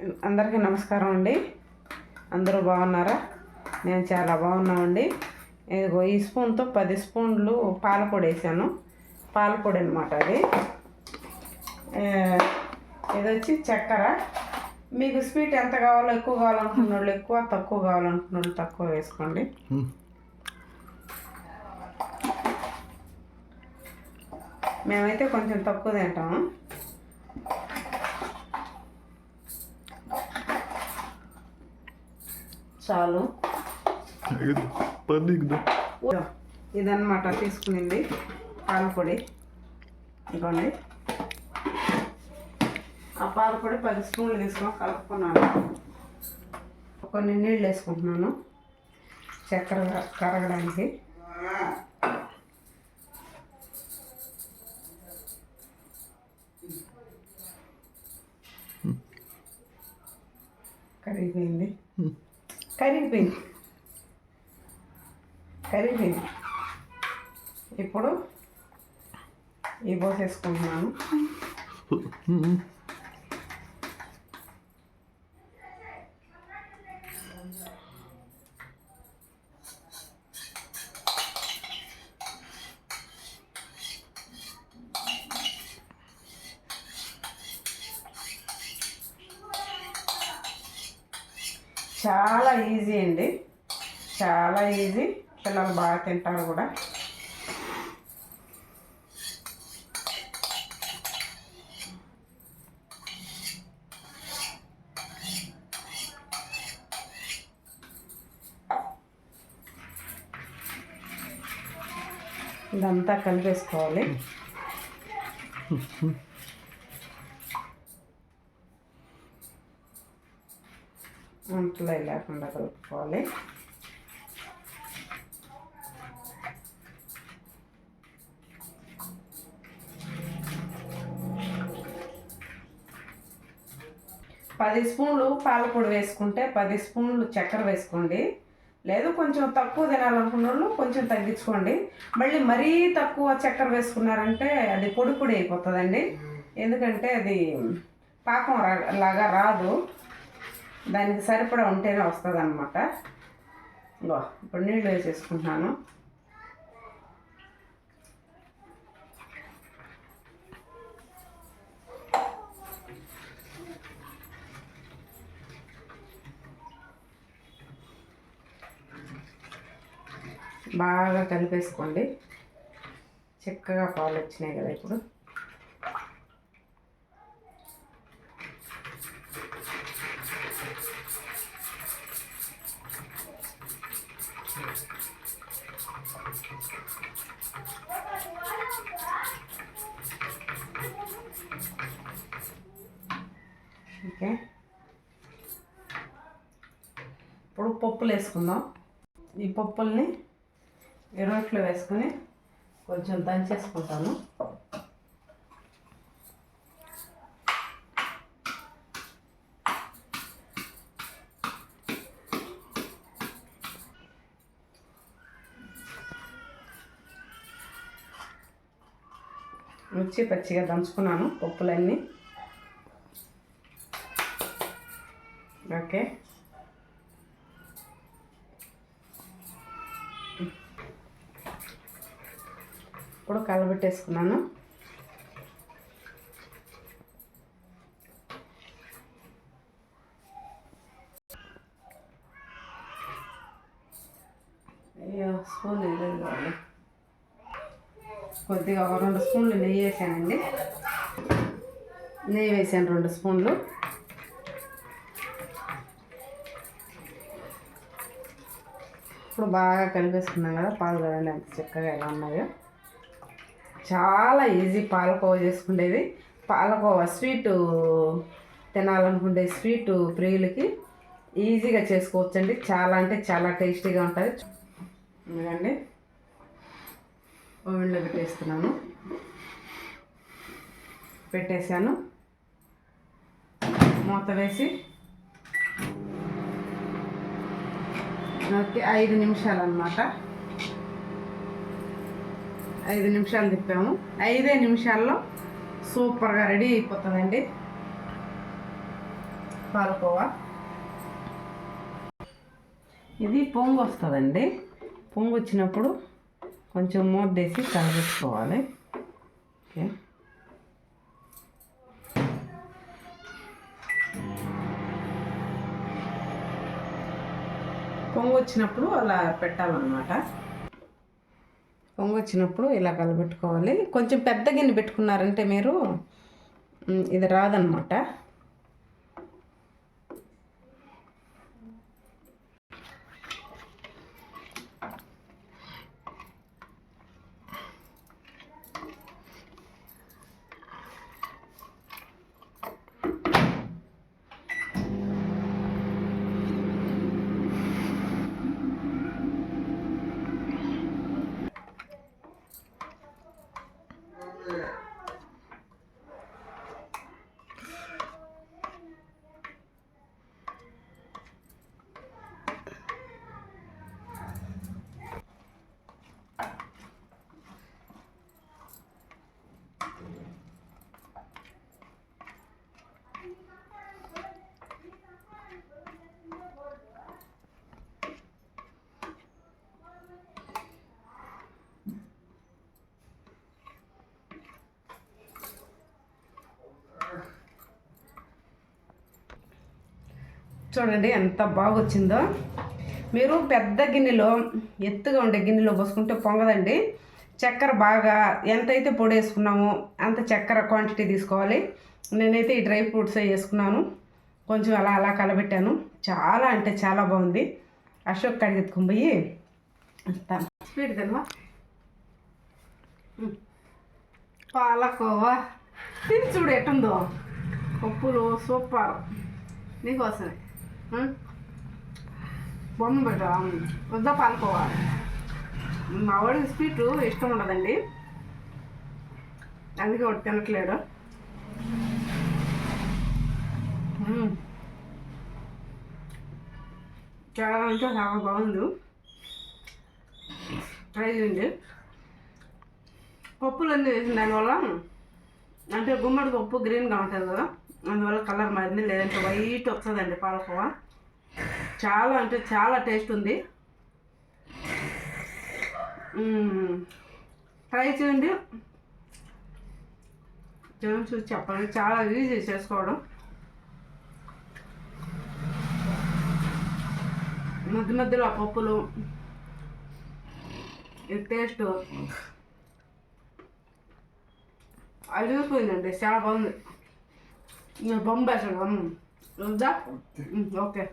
అందరికీ నమస్కారం అండి. అందరూ బాగున్నారా? నేను చాలా బాగున్నామండి. ఇదిగో ఈ స్పూన్తో పది స్పూన్లు పాలపొడి వేసాను. పాలపొడి అనమాట అది. ఇది వచ్చి చక్కెర. మీకు స్వీట్ ఎంత కావాలో ఎక్కువ కావాలనుకున్న వాళ్ళు ఎక్కువ తక్కువ కావాలనుకున్న వాళ్ళు తక్కువ వేసుకోండి. మేమైతే కొంచెం తక్కువ తింటాము. చాలు. ఇదన్నమాట తీసుకునింది పాలపొడి. ఇవ్వండి ఆ పాలపొడి పది స్పూన్లు తీసుకొని కలుపుకున్నాను. కొన్ని నీళ్ళు వేసుకుంటున్నాను. చక్కెర కరగడానికి. కరిగిపోయింది. కరిగిపోయింది. కరిగిపోయింది. ఇప్పుడు ఈ పోసేసుకుంటున్నాను. చాలా ఈజీ అండి. చాలా ఈజీ. పిల్లలు బాగా తింటారు కూడా. ఇదంతా కలిపేసుకోవాలి. అంతలో లేకుండా కలుపుకోవాలి. పది స్పూన్లు పాలపొడి వేసుకుంటే పది స్పూన్లు చక్కెర వేసుకోండి. లేదు కొంచెం తక్కువ తినాలనుకున్న వాళ్ళు కొంచెం తగ్గించుకోండి. మళ్ళీ మరీ తక్కువ చక్కెర వేసుకున్నారంటే అది పొడి పొడి అయిపోతుందండి. ఎందుకంటే అది పాకం లాగా రాదు. దానికి సరిపడా ఉంటేనే వస్తుంది అనమాట ఇంకో ఇప్పుడు నీళ్ళు వేసేసుకుంటున్నాను. బాగా కలిపేసుకోండి. చక్కగా పాలు వచ్చినాయి కదా ఇప్పుడు ఓకే ఇప్పుడు పప్పులు వేసుకుందాం ఈ పప్పుల్ని ఈ వేసుకొని కొంచెం దంచేసుకుంటాను. మిర్చి పచ్చిగా దంచుకున్నాను పప్పులన్నీ. ఓకే. ఇప్పుడు కలబెట్టేసుకున్నాను. అయ్యో స్పూన్ వేయలేదు కావాలి. కొద్దిగా ఒక రెండు స్పూన్లు నెయ్యి వేసానండి. నెయ్యి వేసాను రెండు స్పూన్లు. ఇప్పుడు బాగా కలిపేసుకున్నాం కదా పాలు కదండి ఎంత చక్కగా ఎలా ఉన్నాయో. చాలా ఈజీ పాలకోవ చేసుకునేది పాలకోవ స్వీటు తినాలనుకుంటే స్వీటు ప్రియులకి ఈజీగా చేసుకోవచ్చండి. చాలా అంటే చాలా టేస్టీగా ఉంటుంది. ఎందుకండి ఓవెన్లో పెట్టేస్తున్నాను. పెట్టేశాను. మూత వేసి ఓకే ఐదు నిమిషాలు అన్నమాట ఐదు నిమిషాలు తిప్పాము. ఐదే నిమిషాల్లో సూపర్గా రెడీ అయిపోతుందండి. పాలకోవా. ఇది పొంగు వస్తుందండి. పొంగు వచ్చినప్పుడు కొంచెం మూతేసి కలబెట్టుకోవాలి. ఓకే. పొంగు వచ్చినప్పుడు అలా పెట్టాలన్నమాట. వచ్చినప్పుడు ఇలా కలబెట్టుకోవాలి. కొంచెం పెద్ద గిన్నె పెట్టుకున్నారంటే మీరు ఇది రాదనమాట. చూడండి ఎంత బాగా వచ్చిందో మీరు పెద్ద గిన్నెలో ఎత్తుగా ఉండే గిన్నెలో పోసుకుంటే పొంగదండి. చక్కెర బాగా ఎంతైతే పొడి వేసుకున్నామో అంత చక్కెర క్వాంటిటీ తీసుకోవాలి. నేనైతే ఈ డ్రై ఫ్రూట్స్ వేసుకున్నాను. కొంచెం అలా అలా కలబెట్టాను. చాలా అంటే చాలా బాగుంది. అశోక్ కడిగి ఎత్తుకొని పోయి స్వీట్ తినవా? పాలకోవా? తిని చూడు ఎట్టుందో. పప్పులు సూపర్. నీకోసమే. బొమ్మ పెట్ట వద్దా పాలుకోవాలి మా వాడికి స్వీట్ ఇష్టం ఉండదండి. అందుకే ఒకటి తినట్లేడు. చాలా అంటే చాలా బాగుంది. ట్రై చేయండి. పప్పులు అన్నీ వేసిన దానివల్ల అంటే గుమ్మడి పప్పు గ్రీన్గా ఉంటుంది కదా? అందువల్ల కలర్ మారింది లేదంటే వైట్ వస్తుందండి పాలకోవా. చాలా అంటే చాలా టేస్ట్ ఉంది. ట్రై చేయండి. జనం చూసి చెప్పండి. చాలా ఈజీ చేసుకోవడం. మధ్య మధ్యలో ఆ పప్పులు టేస్ట్ అది చూసిపోయిందండి చాలా బాగుంది. 이거 범바스럼 여자? 응, 이렇게.